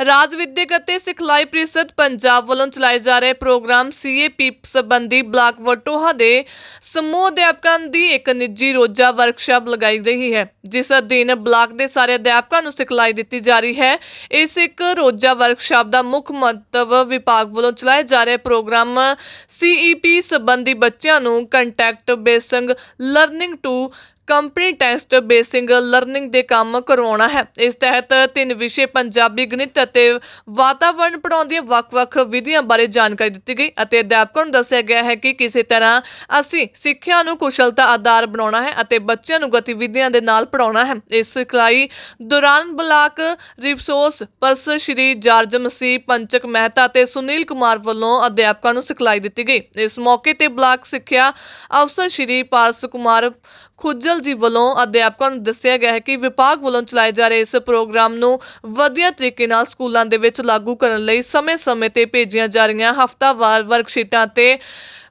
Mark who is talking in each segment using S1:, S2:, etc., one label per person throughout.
S1: ਰਾਜ ਵਿਦਿਅਕ ਅਤੇ ਸਿਖਲਾਈ ਪ੍ਰੀਸ਼ਦ ਪੰਜਾਬ ਵੱਲੋਂ ਚਲਾਏ ਜਾ ਰਹੇ ਪ੍ਰੋਗਰਾਮ ਸੀਏਪੀ ਸੰਬੰਧੀ ਬਲਾਕ ਵਟੋਹਾ ਦੇ ਸਮੂਹ ਅਧਿਆਪਕਾਂ ਦੀ ਇੱਕ ਨਿੱਜੀ ਰੋਜ਼ਾ ਵਰਕਸ਼ਾਪ ਲਗਾਈ ਗਈ ਹੈ, ਜਿਸ ਅਧੀਨ ਬਲਾਕ ਦੇ ਸਾਰੇ ਅਧਿਆਪਕਾਂ ਨੂੰ ਸਿਖਲਾਈ ਦਿੱਤੀ ਜਾ ਰਹੀ ਹੈ। ਇਸ ਇੱਕ ਰੋਜ਼ਾ ਵਰਕਸ਼ਾਪ ਦਾ ਮੁੱਖ ਮੰਤਵ ਵਿਭਾਗ ਵੱਲੋਂ ਚਲਾਏ ਜਾ ਰਹੇ ਪ੍ਰੋਗਰਾਮ ਸੀਈਪੀ ਸੰਬੰਧੀ ਬੱਚਿਆਂ ਨੂੰ contact basing, learning to company test basing learning ਦੇ ਕੰਮ ਕਰਵਾਉਣਾ ਹੈ। ਇਸ ਤਹਿਤ ਤਿੰਨ ਵਿਸ਼ੇ ਪੰਜਾਬੀ, ਗਣਿਤ ਅਤੇ ਵਾਤਾਵਰਣ ਪੜਾਉਣ ਦੀਆਂ ਵੱਖ-ਵੱਖ ਵਿਧੀਆਂ ਬਾਰੇ ਜਾਣਕਾਰੀ ਦਿੱਤੀ ਗਈ ਅਤੇ ਅਧਿਆਪਕਾਂ ਨੂੰ ਦੱਸਿਆ ਗਿਆ ਹੈ ਕਿ ਕਿਸੇ ਤਰ੍ਹਾਂ ਅਸੀਂ ਸਿੱਖਿਆ ਨੂੰ ਕੁਸ਼ਲਤਾ ਆਧਾਰ ਬਣਾਉਣਾ ਹੈ ਅਤੇ ਬੱਚਿਆਂ ਨੂੰ ਗਤੀਵਿਧੀਆਂ ਦੇ ਨਾਲ ਪੜਾਉਣਾ ਹੈ। ਇਸ ਸਿਖਲਾਈ ਦੌਰਾਨ block resource person Shri George Masih ਪੰਚਕ Mehta ਤੇ ਸੁਨੀਲ ਕੁਮਾਰ ਵੱਲੋਂ ਅਧਿਆਪਕਾਂ ਨੂੰ ਸਿਖਲਾਈ ਦਿੱਤੀ ਗਈ। ਇਸ ਮੌਕੇ ਤੇ ਬਲਾਕ ਸਿੱਖਿਆ ਅਫਸਰ ਸ਼੍ਰੀ ਪਾਰਸ ਕੁਮਾਰ ਖੁੱਜਲ ਜੀ ਵੱਲੋਂ ਅਧਿਆਪਕਾਂ ਨੂੰ ਦੱਸਿਆ ਗਿਆ ਹੈ ਕਿ ਵਿਭਾਗ ਵੱਲੋਂ ਚਲਾਏ ਜਾ ਰਹੇ ਇਸ ਪ੍ਰੋਗਰਾਮ ਨੂੰ ਵਧੀਆ ਤਰੀਕੇ ਨਾਲ ਸਕੂਲਾਂ ਦੇ ਵਿੱਚ ਲਾਗੂ ਕਰਨ ਲਈ ਸਮੇਂ-ਸਮੇਂ ਤੇ ਭੇਜੀਆਂ ਜਾ ਰਹੀਆਂ ਹਫ਼ਤਾਵਾਰ ਵਰਕਸ਼ੀਟਾਂ ਤੇ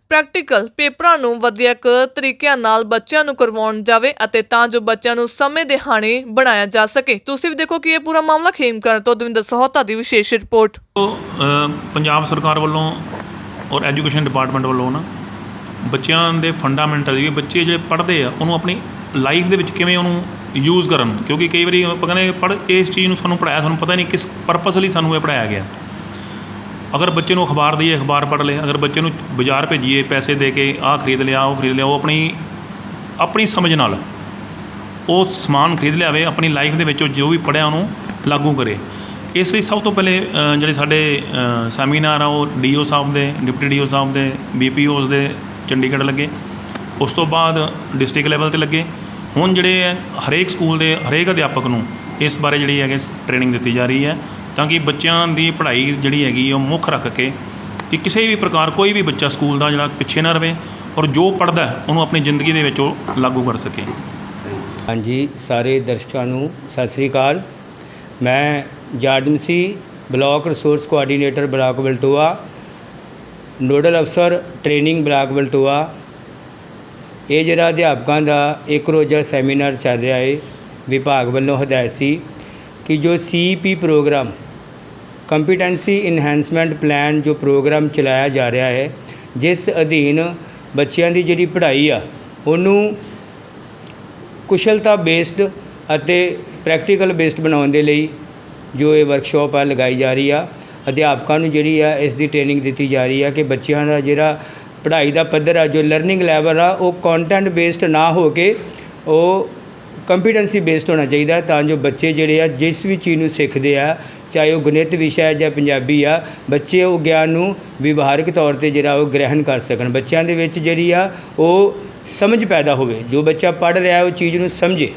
S1: ਪ੍ਰੈਕਟੀਕਲ ਪੇਪਰਾਂ ਨੂੰ ਵਧੀਆ ਤਰੀਕਿਆਂ ਨਾਲ ਬੱਚਿਆਂ ਨੂੰ ਕਰਵਾਉਣ ਜਾਵੇ ਅਤੇ ਤਾਂ ਜੋ ਬੱਚਿਆਂ ਨੂੰ ਸਮੇਂ ਦੇ ਹਾਣੀ ਬਣਾਇਆ ਜਾ ਸਕੇ। ਤੁਸੀਂ ਵੀ ਦੇਖੋ ਕਿ ਇਹ ਪੂਰਾ ਮਾਮਲਾ ਖੇਮਕਰਨ ਤੋਂ ਦਵਿੰਦਰ ਸਹੋਤਾ ਦੀ ਵਿਸ਼ੇਸ਼ ਰਿਪੋਰਟ।
S2: ਪੰਜਾਬ ਸਰਕਾਰ ਵੱਲੋਂ ਔਰ ਐਜੂਕੇਸ਼ਨ ਡਿਪਾਰਟਮੈਂਟ ਵੱਲੋਂ ਨਾ ਬੱਚਿਆਂ ਦੇ ਫੰਡਾਮੈਂਟਲ ਵੀ ਬੱਚੇ ਜਿਹੜੇ ਪੜ੍ਹਦੇ ਆ, ਉਹਨੂੰ ਆਪਣੀ ਲਾਈਫ ਦੇ ਵਿੱਚ ਕਿਵੇਂ ਉਹਨੂੰ ਯੂਜ਼ ਕਰਨ ਕਿਉਂਕਿ ਕਈ ਵਾਰੀ ਆਪਾਂ ਕਹਿੰਦੇ ਪੜ੍ਹ, ਇਸ ਚੀਜ਼ ਨੂੰ ਸਾਨੂੰ ਪੜਾਇਆ ਸਾਨੂੰ ਪਤਾ ਨਹੀਂ ਕਿਸ ਪਰਪਸ ਲਈ ਸਾਨੂੰ ਇਹ ਪੜਾਇਆ ਗਿਆ। ਅਗਰ ਬੱਚੇ ਨੂੰ ਅਖਬਾਰ ਦਈਏ, ਅਖਬਾਰ ਪੜ੍ਹ ਲੇ ਅਗਰ ਬੱਚੇ ਨੂੰ ਬਾਜ਼ਾਰ ਭੇਜੀਏ, ਪੈਸੇ ਦੇ ਕੇ ਆਹ ਖਰੀਦ ਲਿਆ, ਉਹ ਖਰੀਦ ਲਿਆ, ਉਹ ਆਪਣੀ ਆਪਣੀ ਸਮਝ ਨਾਲ ਉਹ ਸਮਾਨ ਖਰੀਦ ਲਿਆਵੇ, ਆਪਣੀ ਲਾਈਫ ਦੇ ਵਿੱਚ ਉਹ ਜੋ ਵੀ ਪੜਿਆ ਉਹਨੂੰ ਲਾਗੂ ਕਰੇ। ਇਸ ਲਈ ਸਭ ਤੋਂ ਪਹਿਲੇ ਜਿਹੜੇ ਸਾਡੇ ਸੈਮੀਨਾਰ ਆ, ਉਹ ਡੀਓ ਸਾਹਿਬ ਦੇ, ਡਿਪਟੀ ਡੀਓ ਸਾਹਿਬ ਦੇ ਬੀਪੀਓਜ਼ ਦੇ ਚੰਡੀਗੜ੍ਹ ਲੱਗੇ। ਉਸ ਤੋਂ ਬਾਅਦ ਡਿਸਟ੍ਰਿਕਟ ਲੈਵਲ ਤੇ ਲੱਗੇ। ਹੁਣ ਜਿਹੜੇ ਹੈ, ਹਰੇਕ ਸਕੂਲ ਦੇ ਹਰੇਕ ਅਧਿਆਪਕ ਨੂੰ ਇਸ ਬਾਰੇ ਜਿਹੜੀ ਹੈਗੀ ਟ੍ਰੇਨਿੰਗ ਦਿੱਤੀ ਜਾ ਰਹੀ ਹੈ ਤਾਂ ਕਿ ਬੱਚਿਆਂ ਦੀ ਪੜ੍ਹਾਈ ਜਿਹੜੀ ਹੈਗੀ ਉਹ ਮੁੱਖ ਰੱਖ ਕੇ ਕਿ ਕਿਸੇ ਵੀ ਪ੍ਰਕਾਰ ਕੋਈ ਵੀ ਬੱਚਾ ਸਕੂਲ ਦਾ ਜਿਹੜਾ ਪਿੱਛੇ ਨਾ ਰਵੇ ਔਰ ਜੋ ਪੜ੍ਹਦਾ ਉਹਨੂੰ ਆਪਣੀ ਜ਼ਿੰਦਗੀ ਦੇ ਵਿੱਚ ਉਹ ਲਾਗੂ ਕਰ ਸਕੇ।
S3: ਹਾਂਜੀ, ਸਾਰੇ ਦਰਸ਼ਕਾਂ ਨੂੰ ਸਤਿ ਸ੍ਰੀ ਅਕਾਲ। ਮੈਂ ਜਾਰਜਨ ਸੀ block resource coordinator block Baltoa nodal ਅਫਸਰ ਟ੍ਰੇਨਿੰਗ ਬਲਾਕ ਬਲਟੋਆ ਇਹ ਜਿਹੜਾ ਅਧਿਆਪਕਾਂ ਦਾ ਇੱਕ ਰੋਜ਼ਾ ਸੈਮੀਨਾਰ ਚੱਲ ਰਿਹਾ ਹੈ, ਵਿਭਾਗ ਵੱਲੋਂ ਹਦਾਇਤ ਸੀ ਕਿ ਜੋ CP program competency enhancement plan ਜੋ ਪ੍ਰੋਗਰਾਮ ਚਲਾਇਆ ਜਾ ਰਿਹਾ ਹੈ, ਜਿਸ ਅਧੀਨ ਬੱਚਿਆਂ ਦੀ ਜਿਹੜੀ ਪੜ੍ਹਾਈ ਆ, ਉਹਨੂੰ ਕੁਸ਼ਲਤਾ ਬੇਸਡ ਅਤੇ ਪ੍ਰੈਕਟੀਕਲ ਬੇਸਡ ਬਣਾਉਣ ਦੇ ਲਈ ਜੋ ਇਹ ਵਰਕਸ਼ਾਪ ਆ ਲਗਾਈ ਜਾ ਰਹੀ ਆ, ਅਧਿਆਪਕਾਂ ਨੂੰ ਜਿਹੜੀ ਆ ਇਸ ਦੀ ਟ੍ਰੇਨਿੰਗ ਦਿੱਤੀ ਜਾ ਰਹੀ ਆ ਕਿ ਬੱਚਿਆਂ ਦਾ ਜਿਹੜਾ ਪੜ੍ਹਾਈ ਦਾ ਪੱਧਰ ਆ, ਜੋ ਲਰਨਿੰਗ ਲੈਵਲ ਆ, ਉਹ ਕੰਟੈਂਟ ਬੇਸਡ ਨਾ ਹੋ ਕੇ ਉਹ ਕੰਪੀਟੈਂਸੀ ਬੇਸਡ ਹੋਣਾ ਚਾਹੀਦਾ ਤਾਂ ਜੋ ਬੱਚੇ ਜਿਹੜੇ ਆ, ਜਿਸ ਵੀ ਚੀਜ਼ ਨੂੰ ਸਿੱਖਦੇ ਆ, ਚਾਹੇ ਉਹ ਗਣਿਤ ਵਿਸ਼ਾ ਹੈ ਜਾਂ ਪੰਜਾਬੀ ਆ, ਬੱਚੇ ਉਹ ਗਿਆਨ ਨੂੰ ਵਿਵਹਾਰਿਕ ਤੌਰ ਤੇ ਜਿਹੜਾ ਉਹ ਗ੍ਰਹਿਣ ਕਰ ਸਕਣ। ਬੱਚਿਆਂ ਦੇ ਵਿੱਚ ਜਿਹੜੀ ਆ, ਉਹ ਸਮਝ ਪੈਦਾ ਹੋਵੇ। ਜੋ ਬੱਚਾ ਪੜ੍ਹ ਰਿਹਾ, ਉਹ ਚੀਜ਼ ਨੂੰ ਸਮਝੇ।